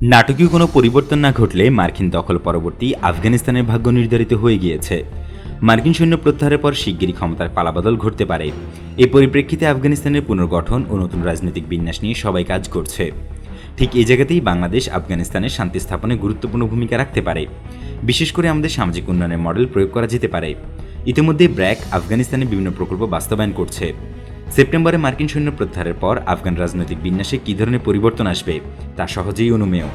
নাটকীয় কোনো পরিবর্তন না ঘটলে মার্কিন দখল পরবর্তী আফগানিস্তানের ভাগ্য নির্ধারিত হয়ে গিয়েছে। মার্কিন সৈন্য প্রত্যাহারের পর শিগগিরই ক্ষমতার পালাবদল ঘটতে পারে। এই পরিপ্রেক্ষিতে আফগানিস্তানের পুনর্গঠন ও নতুন রাজনৈতিক বিন্যাস নিয়ে সবাই কাজ করছে। ঠিক এই জায়গাতেই বাংলাদেশ আফগানিস্তানের শান্তি স্থাপনে গুরুত্বপূর্ণ ভূমিকা রাখতে পারে। বিশেষ করে আমাদের সামাজিক উন্নয়নের মডেল প্রয়োগ করা যেতে পারে। ইতিমধ্যে ব্র্যাক আফগানিস্তানে বিভিন্ন প্রকল্প বাস্তবায়ন করছে। সেপ্টেম্বরে মার্কিন সৈন্য প্রত্যাহারের পর আফগান রাজনৈতিক বিন্যাসে কী ধরনের পরিবর্তন আসবে, তা সহজেই অনুমেয়।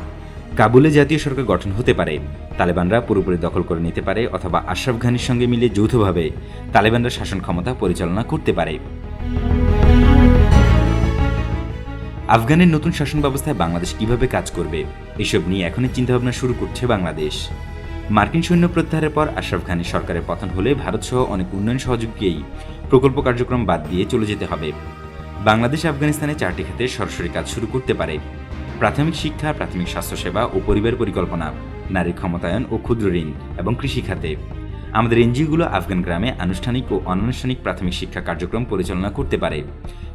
কাবুলে জাতীয় সরকার গঠন হতে পারে, তালেবানরা পুরোপুরি দখল করে নিতে পারে অথবা আশরাফ ঘানির সঙ্গে মিলে যৌথভাবে তালেবানরা শাসন ক্ষমতা পরিচালনা করতে পারে। আফগানের নতুন শাসন ব্যবস্থায় বাংলাদেশ কীভাবে কাজ করবে, এসব নিয়ে এখনই চিন্তাভাবনা শুরু করছে বাংলাদেশ। মার্কিন সৈন্য প্রত্যাহারের পর আশরাফ খানের সরকারের পতন হলে ভারতসহ অনেক উন্নয়ন সহযোগীকেই প্রকল্প কার্যক্রম বাদ দিয়ে চলে যেতে হবে। বাংলাদেশ, আফগানিস্তানে চারটি খাতে সরাসরি কাজ শুরু করতে পারে। প্রাথমিক শিক্ষা, প্রাথমিক স্বাস্থ্যসেবা ও পরিবার পরিকল্পনা, নারী ক্ষমতায়ন ও ক্ষুদ্র ঋণ এবং কৃষি খাতে। আমাদের এনজিওগুলো আফগান গ্রামে আনুষ্ঠানিক ও অনানুষ্ঠানিক প্রাথমিক শিক্ষা কার্যক্রম পরিচালনা করতে পারে।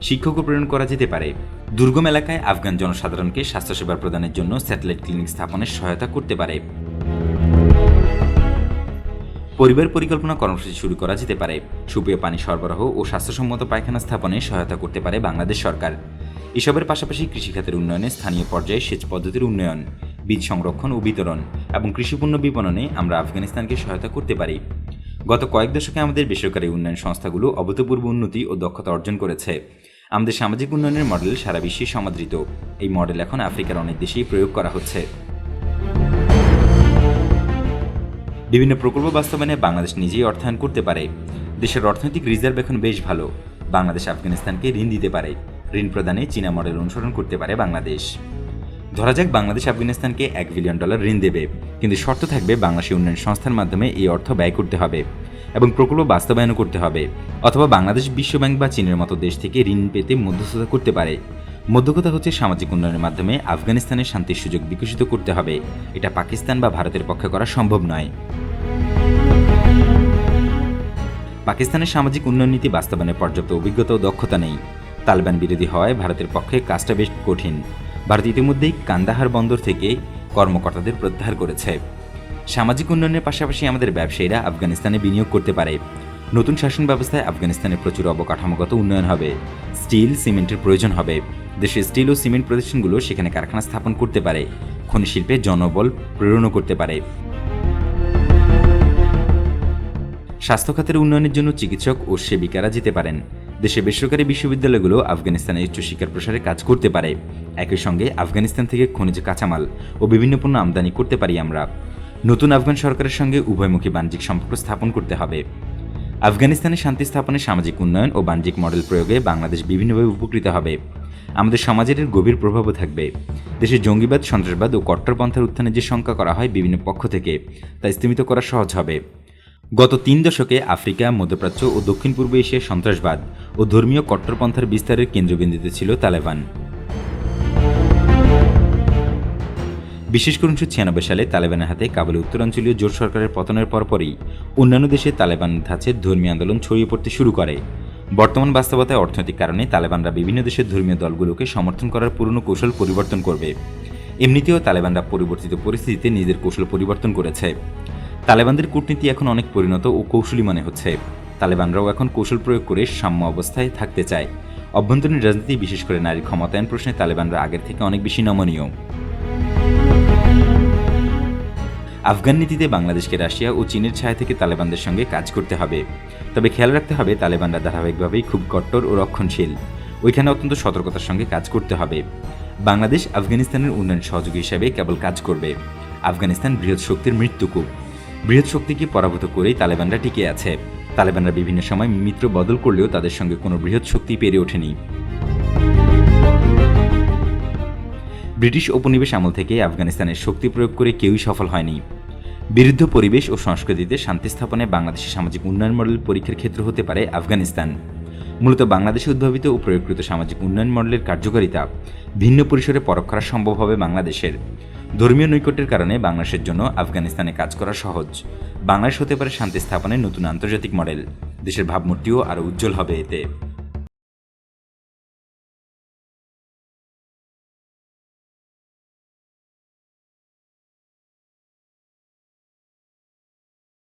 শিক্ষকও প্রেরণ করা যেতে পারে। দুর্গম এলাকায় আফগান জনসাধারণকে স্বাস্থ্যসেবা প্রদানের জন্য স্যাটেলাইট ক্লিনিক স্থাপনের সহায়তা করতে পারে। পরিবার পরিকল্পনা কর্মসূচি শুরু করা যেতে পারে। সুপেয় পানি সরবরাহ ও স্বাস্থ্যসম্মত পায়খানা স্থাপনে সহায়তা করতে পারে বাংলাদেশ সরকার। এসবের পাশাপাশি কৃষিখাতের উন্নয়নে স্থানীয় পর্যায়ে সেচ পদ্ধতির উন্নয়ন, বীজ সংরক্ষণ ও বিতরণ এবং কৃষিপণ্য বিপণনে আমরা আফগানিস্তানকে সহায়তা করতে পারি। গত কয়েক দশকে আমাদের বেসরকারি উন্নয়ন সংস্থাগুলো অভূতপূর্ব উন্নতি ও দক্ষতা অর্জন করেছে। আমাদের সামাজিক উন্নয়নের মডেল সারা বিশ্বে সমাদৃত। এই মডেল এখন আফ্রিকার অনেক দেশেই প্রয়োগ করা হচ্ছে। বিভিন্ন প্রকল্প বাস্তবায়নে বাংলাদেশ নিজেই অর্থায়ন করতে পারে। দেশের অর্থনৈতিক রিজার্ভ এখন বেশ ভালো। বাংলাদেশ আফগানিস্তানকে ঋণ দিতে পারে। ঋণ প্রদানে চীনা মডেল অনুসরণ করতে পারে বাংলাদেশ। ধরা যাক, বাংলাদেশ আফগানিস্তানকে এক বিলিয়ন ডলার ঋণ দেবে। কিন্তু শর্ত থাকবে বাংলাদেশের উন্নয়ন সংস্থার মাধ্যমে এই অর্থ ব্যয় করতে হবে এবং প্রকল্প বাস্তবায়নও করতে হবে। অথবা বাংলাদেশ বিশ্বব্যাংক বা চীনের মতো দেশ থেকে ঋণ পেতে মধ্যস্থতা করতে পারে। মধ্যকতা হচ্ছে সামাজিক উন্নয়নের মাধ্যমে আফগানিস্তানের শান্তির সুযোগ বিকশিত করতে হবে। এটা পাকিস্তান বা ভারতের পক্ষে করা সম্ভব নয়। পাকিস্তানের সামাজিক উন্নয়ন নীতি বাস্তবায়নে পর্যাপ্ত অভিজ্ঞতা ও দক্ষতা নেই। তালেবান বিরোধী হওয়ায় ভারতের পক্ষে কাজটা বেশ কঠিন। ভারত ইতিমধ্যেই কান্দাহার বন্দর থেকে কর্মকর্তাদের প্রত্যাহার করেছে। সামাজিক উন্নয়নের পাশাপাশি আমাদের ব্যবসায়ীরা আফগানিস্তানে বিনিয়োগ করতে পারে। নতুন শাসন ব্যবস্থায় আফগানিস্তানে প্রচুর অবকাঠামোগত উন্নয়ন হবে। স্টিল, সিমেন্টের প্রয়োজন হবে। দেশের স্টিল ও সিমেন্ট প্রতিষ্ঠানগুলো সেখানে কারখানা স্থাপন করতে পারে। খনি শিল্পে জনবল প্রেরণও করতে পারে। স্বাস্থ্য খাতের উন্নয়নের জন্য চিকিৎসক ও সেবিকারা যেতে পারেন। দেশে বেসরকারি বিশ্ববিদ্যালয়গুলো আফগানিস্তানের উচ্চশিক্ষার প্রসারে কাজ করতে পারে। একই সঙ্গে আফগানিস্তান থেকে খনিজ কাঁচামাল ও বিভিন্ন পণ্য আমদানি করতে পারি আমরা। নতুন আফগান সরকারের সঙ্গে উভয়মুখী বাণিজ্যিক সম্পর্ক স্থাপন করতে হবে। আফগানিস্তানে শান্তি স্থাপনে সামাজিক উন্নয়ন ও বাণিজ্যিক মডেল প্রয়োগে বাংলাদেশ বিভিন্নভাবে উপকৃত হবে। আমাদের সমাজের এর গভীর প্রভাবও থাকবে। দেশের জঙ্গিবাদ, সন্ত্রাসবাদ ও কট্টরপন্থার উত্থানে যে শঙ্কা করা হয় বিভিন্ন পক্ষ থেকে, তা স্থিমিত করা সহজ হবে। গত তিন দশকে আফ্রিকা, মধ্যপ্রাচ্য ও দক্ষিণ পূর্ব এশিয়ায় সন্ত্রাসবাদ ও ধর্মীয় কট্টরপন্থার বিস্তারের কেন্দ্রবিন্দুতে ছিল তালেবান। বিশেষ করে উনিশশো ছিয়ানব্বই সালে তালেবানের হাতে কাবুলের উত্তরাঞ্চলীয় জোট সরকারের পতনের পরপরই অন্যান্য দেশে তালেবান ধাঁচের ধর্মীয় আন্দোলন ছড়িয়ে পড়তে শুরু করে। বর্তমান বাস্তবতায় অর্থনৈতিক কারণে তালেবানরা বিভিন্ন দেশের ধর্মীয় দলগুলোকে সমর্থন করার পুরনো কৌশল পরিবর্তন করবে। এমনিতেও তালেবানরা পরিবর্তিত পরিস্থিতিতে নিজেদের কৌশল পরিবর্তন করেছে। তালেবানদের কূটনীতি এখন অনেক পরিণত ও কৌশলী মনে হচ্ছে। তালেবানরাও এখন কৌশল প্রয়োগ করে সাম্য অবস্থায় থাকতে চায়। অভ্যন্তরীণ রাজনীতি, বিশেষ করে নারী ক্ষমতায়ন প্রশ্নে তালেবানরা আগের থেকে অনেক বেশি নমনীয়। আফগান নীতিতে বাংলাদেশকে রাশিয়া ও চীনের ছায়া থেকে তালেবানদের সঙ্গে কাজ করতে হবে। তবে খেয়াল রাখতে হবে, তালেবানরা ধারাবাহিকভাবেই খুব কট্টর ও রক্ষণশীল। ওইখানে অত্যন্ত সতর্কতার সঙ্গে কাজ করতে হবে। বাংলাদেশ আফগানিস্তানের উন্নয়ন সহযোগী হিসেবে কেবল কাজ করবে। আফগানিস্তান বৃহৎ শক্তির মৃত্যুকূপ। বৃহৎ শক্তিকে পরাভূত করেই তালেবানরা টিকে আছে। তালেবানরা বিভিন্ন সময় মিত্র বদল করলেও তাদের সঙ্গে কোনো বৃহৎ শক্তি পেরে ওঠেনি। ব্রিটিশ উপনিবেশ আমল থেকে আফগানিস্তানের শক্তি প্রয়োগ করে কেউই সফল হয়নি। বিরুদ্ধ পরিবেশ ও সংস্কৃতিতে শান্তি স্থাপনে বাংলাদেশের সামাজিক উন্নয়ন মডেল পরীক্ষার ক্ষেত্র হতে পারে আফগানিস্তান। মূলত বাংলাদেশে উদ্ভাবিত ও প্রয়োগকৃত সামাজিক উন্নয়ন মডেলের কার্যকারিতা ভিন্ন পরিসরে পরখ করা সম্ভব হবে বাংলাদেশের। ধর্মীয় নৈকট্যের কারণে বাংলাদেশের জন্য আফগানিস্তানে কাজ করা সহজ। বাংলাদেশ হতে পারে শান্তি স্থাপনের নতুন আন্তর্জাতিক মডেল। দেশের ভাবমূর্তিও আরও উজ্জ্বল হবে এতে।